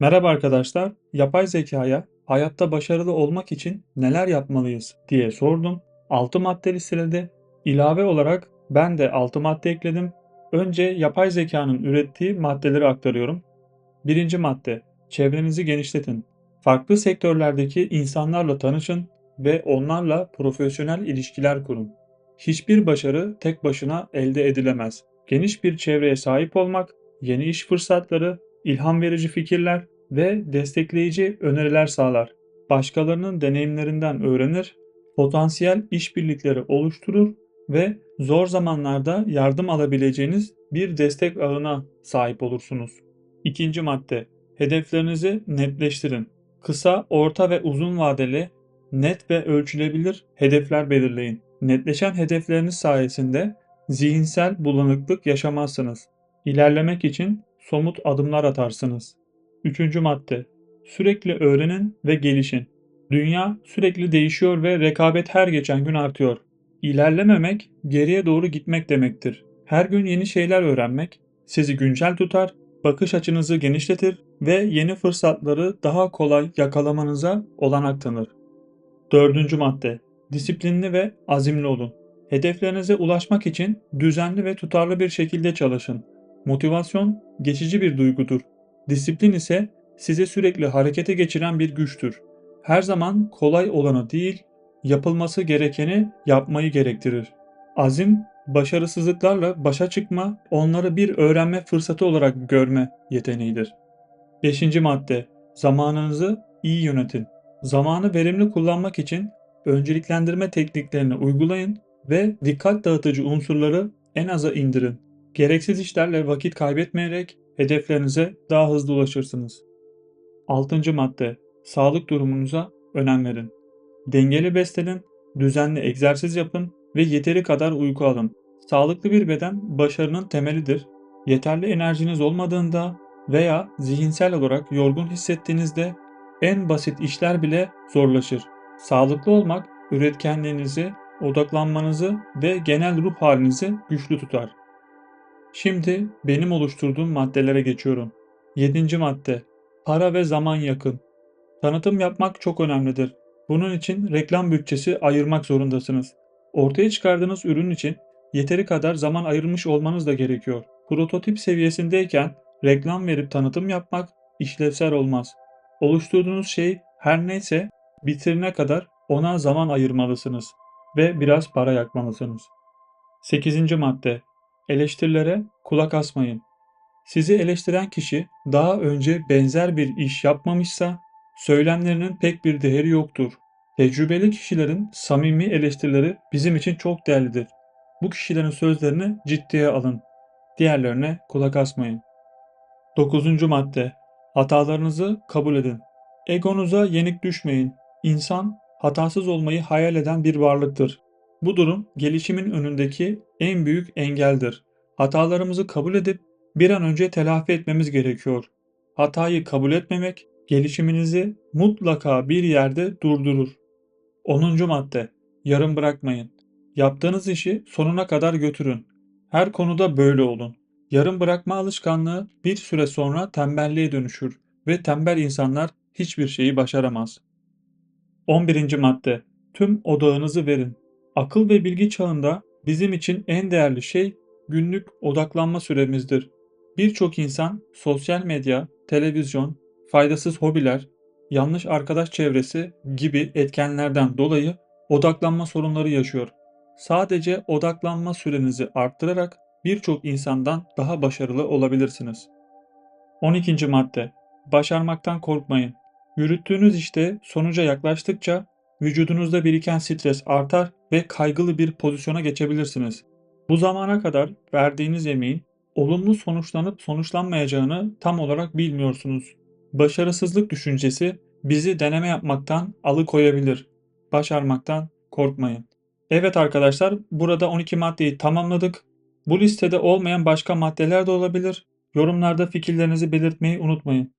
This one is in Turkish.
Merhaba arkadaşlar. Yapay zekaya hayatta başarılı olmak için neler yapmalıyız diye sordum. 6 madde listeledi. İlave olarak ben de 6 madde ekledim. Önce yapay zekanın ürettiği maddeleri aktarıyorum. Birinci madde, çevrenizi genişletin. Farklı sektörlerdeki insanlarla tanışın ve onlarla profesyonel ilişkiler kurun. Hiçbir başarı tek başına elde edilemez. Geniş bir çevreye sahip olmak, yeni iş fırsatları, ilham verici fikirler ve destekleyici öneriler sağlar. Başkalarının deneyimlerinden öğrenir, potansiyel işbirlikleri oluşturur ve zor zamanlarda yardım alabileceğiniz bir destek ağına sahip olursunuz. İkinci madde, hedeflerinizi netleştirin. Kısa, orta ve uzun vadeli, net ve ölçülebilir hedefler belirleyin. Netleşen hedefleriniz sayesinde zihinsel bulanıklık yaşamazsınız. İlerlemek için somut adımlar atarsınız. Üçüncü madde, sürekli öğrenin ve gelişin. Dünya sürekli değişiyor ve rekabet her geçen gün artıyor. İlerlememek, geriye doğru gitmek demektir. Her gün yeni şeyler öğrenmek sizi güncel tutar, bakış açınızı genişletir ve yeni fırsatları daha kolay yakalamanıza olanak tanır. Dördüncü madde, disiplinli ve azimli olun. Hedeflerinize ulaşmak için düzenli ve tutarlı bir şekilde çalışın. Motivasyon geçici bir duygudur. Disiplin ise sizi sürekli harekete geçiren bir güçtür. Her zaman kolay olanı değil, yapılması gerekeni yapmayı gerektirir. Azim, başarısızlıklarla başa çıkma, onları bir öğrenme fırsatı olarak görme yeteneğidir. Beşinci madde, zamanınızı iyi yönetin. Zamanı verimli kullanmak için önceliklendirme tekniklerini uygulayın ve dikkat dağıtıcı unsurları en aza indirin. Gereksiz işlerle vakit kaybetmeyerek hedeflerinize daha hızlı ulaşırsınız. Altıncı madde, sağlık durumunuza önem verin. Dengeli beslenin, düzenli egzersiz yapın ve yeteri kadar uyku alın. Sağlıklı bir beden başarının temelidir. Yeterli enerjiniz olmadığında veya zihinsel olarak yorgun hissettiğinizde en basit işler bile zorlaşır. Sağlıklı olmak üretkenliğinizi, odaklanmanızı ve genel ruh halinizi güçlü tutar. Şimdi benim oluşturduğum maddelere geçiyorum. Yedinci madde. Para ve zaman yakın. Tanıtım yapmak çok önemlidir. Bunun için reklam bütçesi ayırmak zorundasınız. Ortaya çıkardığınız ürün için yeteri kadar zaman ayırmış olmanız da gerekiyor. Prototip seviyesindeyken reklam verip tanıtım yapmak işlevsel olmaz. Oluşturduğunuz şey her neyse bitirine kadar ona zaman ayırmalısınız ve biraz para yakmalısınız. Sekizinci madde. Eleştirilere kulak asmayın. Sizi eleştiren kişi daha önce benzer bir iş yapmamışsa söylemlerinin pek bir değeri yoktur. Tecrübeli kişilerin samimi eleştirileri bizim için çok değerlidir. Bu kişilerin sözlerini ciddiye alın. Diğerlerine kulak asmayın. Dokuzuncu madde. Hatalarınızı kabul edin. Egonuza yenik düşmeyin. İnsan hatasız olmayı hayal eden bir varlıktır. Bu durum gelişimin önündeki en büyük engeldir. Hatalarımızı kabul edip bir an önce telafi etmemiz gerekiyor. Hatayı kabul etmemek gelişiminizi mutlaka bir yerde durdurur. 10. madde. Yarım bırakmayın. Yaptığınız işi sonuna kadar götürün. Her konuda böyle olun. Yarım bırakma alışkanlığı bir süre sonra tembelliğe dönüşür ve tembel insanlar hiçbir şeyi başaramaz. 11. madde. Tüm odağınızı verin. Akıl ve bilgi çağında bizim için en değerli şey günlük odaklanma süremizdir. Birçok insan sosyal medya, televizyon, faydasız hobiler, yanlış arkadaş çevresi gibi etkenlerden dolayı odaklanma sorunları yaşıyor. Sadece odaklanma sürenizi arttırarak birçok insandan daha başarılı olabilirsiniz. 12. madde. Başarmaktan korkmayın. Yürüttüğünüz işte sonuca yaklaştıkça vücudunuzda biriken stres artar ve kaygılı bir pozisyona geçebilirsiniz. Bu zamana kadar verdiğiniz emeğin olumlu sonuçlanıp sonuçlanmayacağını tam olarak bilmiyorsunuz. Başarısızlık düşüncesi bizi deneme yapmaktan alıkoyabilir. Başarmaktan korkmayın. Evet arkadaşlar, burada 12 maddeyi tamamladık. Bu listede olmayan başka maddeler de olabilir. Yorumlarda fikirlerinizi belirtmeyi unutmayın.